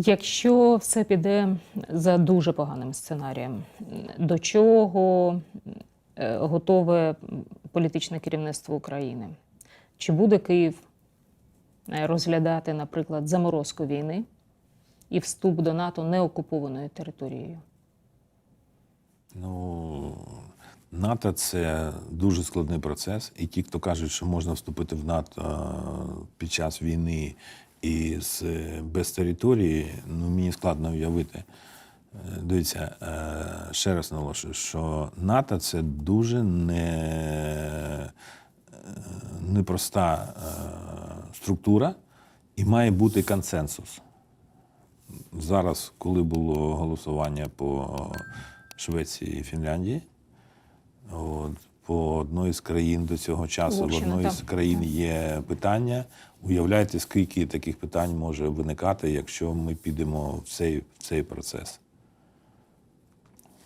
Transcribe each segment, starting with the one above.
Якщо все піде за дуже поганим сценарієм, до чого е, готове політичне керівництво України? Чи буде Київ е, розглядати, наприклад, заморозку війни і вступ до НАТО неокупованою територією? Ну, НАТО це дуже складний процес, і ті, хто кажуть, що можна вступити в НАТО е, під час війни і з, без території, ну мені складно уявити. Е, Дивіться, е, ще раз наголошую, що НАТО це дуже не, е, непроста структура, і має бути консенсус. Зараз, коли було голосування по Швеції і Фінляндії, от, одної з країн до цього часу, в Угорщина, одної так. з країн є питання. Уявляєте, скільки таких питань може виникати, якщо ми підемо в цей, в цей процес.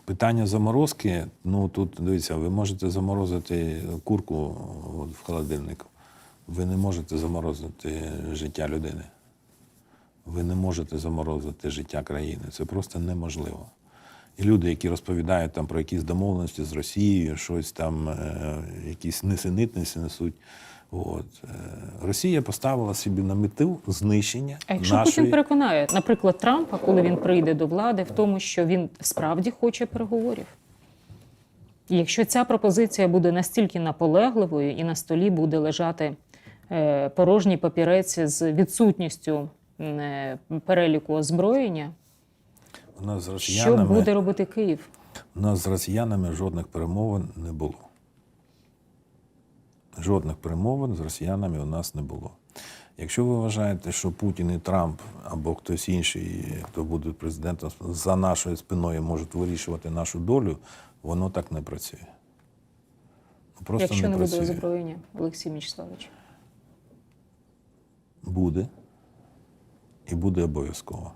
Питання заморозки, ну тут дивіться, ви можете заморозити курку в холодильнику. Ви не можете заморозити життя людини. Ви не можете заморозити життя країни. Це просто неможливо. І люди, які розповідають там про якісь домовленості з Росією, щось там, е, якісь несенітниці несуть. От. Е, Росія поставила собі на мету знищення А якщо нашої. Путін переконає, наприклад, Трампа, коли він прийде до влади, в тому, що він справді хоче переговорів. І якщо ця пропозиція буде настільки наполегливою і на столі буде лежати е, порожній папірець з відсутністю переліку озброєння, У нас з що буде робити Київ? у нас з росіянами жодних перемовин не було. Жодних перемовин з росіянами у нас не було. Якщо ви вважаєте, що Путін і Трамп або хтось інший, хто буде президентом, за нашою спиною можуть вирішувати нашу долю, воно так не працює. Просто якщо не, буде працює. озброєння, Олексій Мічславович? Буде. І буде обов'язково.